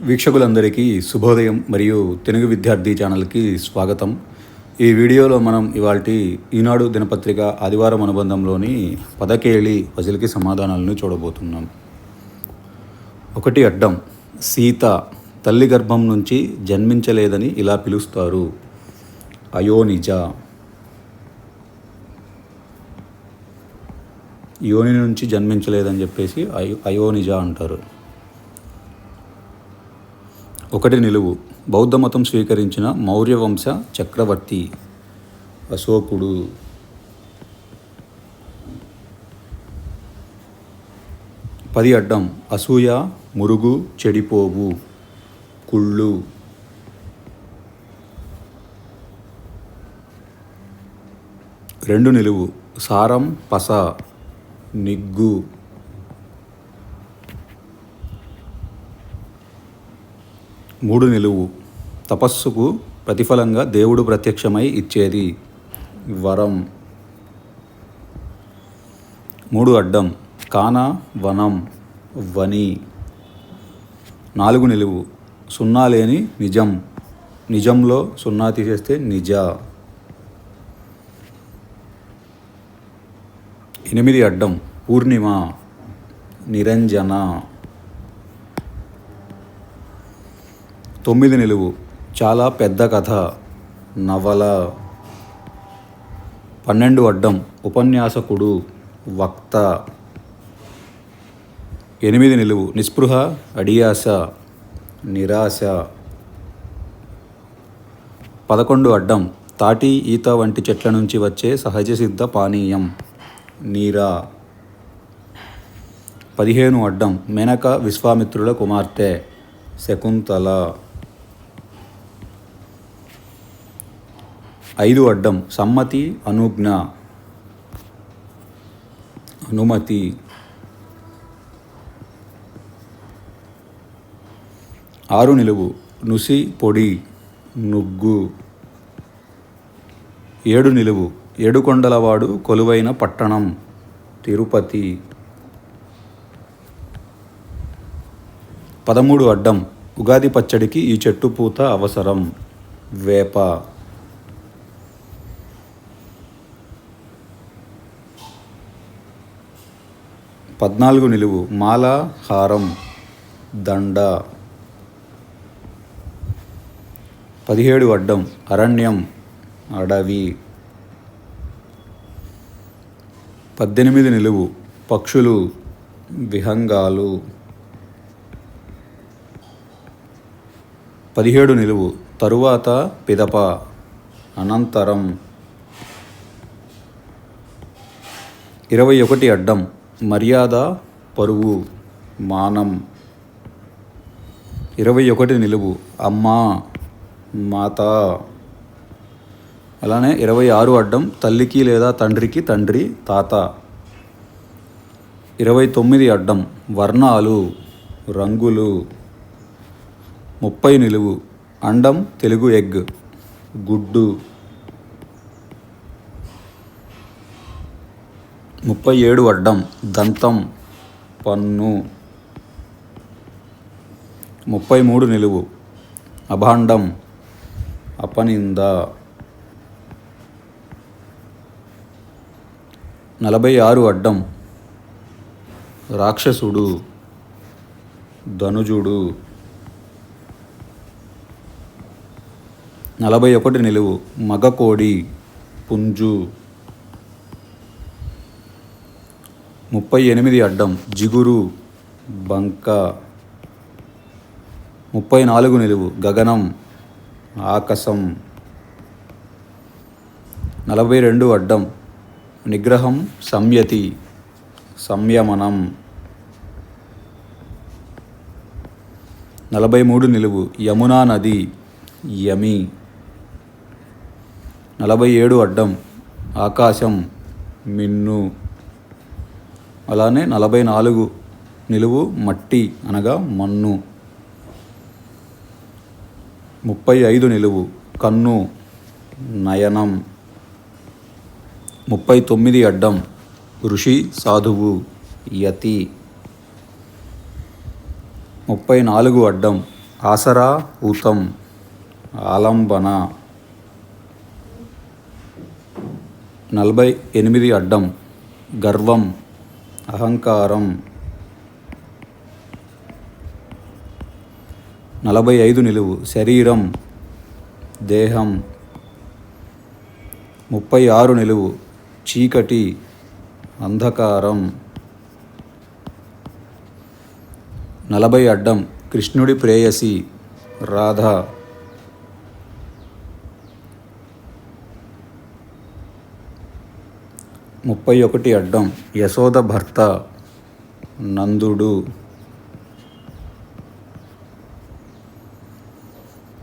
వీక్షకులందరికీ శుభోదయం మరియు తెలుగు విద్యార్థి ఛానల్కి స్వాగతం. ఈ వీడియోలో మనం ఇవాళ ఈనాడు దినపత్రిక ఆదివారం అనుబంధంలోని పదకేళి పజిల్కి సమాధానాలను చూడబోతున్నాం. ఒకటి అడ్డం సీత తల్లి గర్భం నుంచి జన్మించలేదని ఇలా పిలుస్తారు. అయోనిజ యోని నుంచి జన్మించలేదని చెప్పేసి అయో అయోనిజ అంటారు. ఒకటి నిలువు. బౌద్ధ మతం స్వీకరించిన మౌర్యవంశ చక్రవర్తి అశోకుడు. పది అడ్డం. అసూయ మురుగు చెడిపోవు కుళ్ళు. రెండు నిలువు. సారం పస నిగ్గు. మూడు నిలువు. తపస్సుకు ప్రతిఫలంగా దేవుడు ప్రత్యక్షమై ఇచ్చేది వరం. మూడు అడ్డం. కాన వనం వని. నాలుగు నిలువు. సున్నా లేని నిజం. నిజంలో సున్నా తీసేస్తే నిజ. ఎనిమిది అడ్డం. పూర్ణిమ నిరంజన. తొమ్మిది నిలువు. చాలా పెద్ద కథ. నవల. పన్నెండు అడ్డం. ఉపన్యాసకుడు వక్త. ఎనిమిది నిలువు. నిస్పృహ అడియాస నిరాశ. పదకొండు అడ్డం. తాటి ఈత వంటి చెట్ల నుంచి వచ్చే సహజ సిద్ధ పానీయం. నీరా. పదిహేను అడ్డం. మెనక విశ్వామిత్రుల కుమార్తె. శకుంతల. ఐదు అడ్డం. సమ్మతి అనుజ్ఞ. అనుమతి. ఆరు నిలువు. నుసి పొడి. నుగ్గు. ఏడు నిలువు. ఏడుకొండలవాడు కొలువైన పట్టణం. తిరుపతి. పదమూడు అడ్డం. ఉగాది పచ్చడికి ఈ చెట్టు పూత అవసరం. వేప. పద్నాలుగు నిలువు. మాల హారం దండ. పదిహేడు అడ్డం. అరణ్యం అడవి. పద్దెనిమిది నిలువు. పక్షులు విహంగాలు. పదిహేడు నిలువు. తరువాత పిదప. అనంతరం. ఇరవై ఒకటి అడ్డం. మర్యాద పరువు మానం. ఇరవై ఒకటి నిలువు. అమ్మ మాత. అలానే ఇరవై ఆరు అడ్డం తల్లికి లేదా తండ్రికి తండ్రి తాత. ఇరవై తొమ్మిది అడ్డం వర్ణాలు రంగులు. ముప్పై నిలువు. అండం తెలుగు ఎగ్. గుడ్డు. ముప్పై ఏడు అడ్డం దంతం పన్ను. ముప్పై మూడు నిలువు అభాండం అపనింద. నలభై ఆరు అడ్డం రాక్షసుడు ధనుజుడు. నలభై ఒకటి నిలువు మగకోడి పుంజు. ముప్పై ఎనిమిది అడ్డం జిగురు బంక. ముప్పై నాలుగు నిలువు గగనం ఆకాశం. నలభై రెండు అడ్డం నిగ్రహం సంయతి సంయమనం. నలభై మూడు నిలువు యమునా నది యమి. నలభై ఏడు అడ్డం ఆకాశం మిన్ను. అలానే నలభై నాలుగు నిలువు మట్టి అనగా మన్ను. ముప్పై ఐదు నిలువు కన్ను నయనం. ముప్పై తొమ్మిది అడ్డం ఋషి సాధువు యతి. ముప్పై నాలుగు అడ్డం ఆసరా ఊతం ఆలంబన. నలభై ఎనిమిది అడ్డం గర్వం అహంకారం. నలభై ఐదు నిలువు. శరీరం దేహం. ముప్పై ఆరు నిలువు. చీకటి అంధకారం. నలభై అడ్డం. కృష్ణుడి ప్రేయసి. రాధ. ముప్పై ఒకటి అడ్డం యశోద భర్త నందుడు.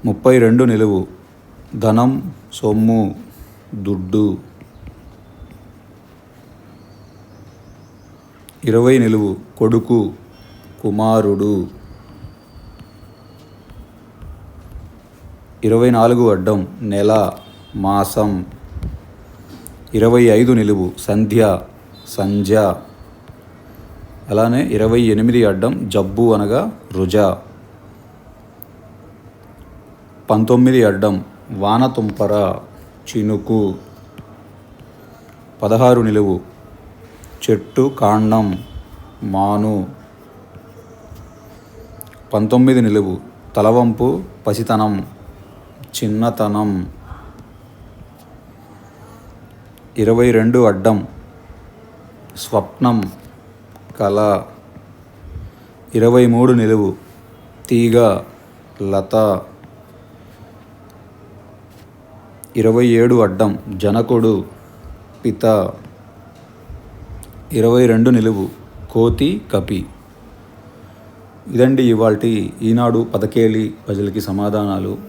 ముప్పై రెండు నిలువు ధనం సొమ్ము దుడ్డు. ఇరవై నిలువు కొడుకు కుమారుడు. ఇరవై నాలుగు అడ్డం నెల మాసం. ఇరవై ఐదు నిలువు. సంధ్య సంధ్య. అలానే ఇరవై ఎనిమిది అడ్డం జబ్బు అనగా రుజ. పంతొమ్మిది అడ్డం వానతుంపర చినుకు. పదహారు నిలువు. చెట్టు కాండం మాను. పంతొమ్మిది నిలువు. తలవంపు పసితనం చిన్నతనం. ఇరవై రెండు అడ్డం. స్వప్నం కళ. ఇరవై మూడు నిలువు. తీగ లత. ఇరవై ఏడు అడ్డం. జనకుడు పిత. ఇరవై రెండు నిలువు. కోతి కపి. ఇదండి ఇవాళ ఈనాడు పదకేలి ప్రజలకి సమాధానాలు.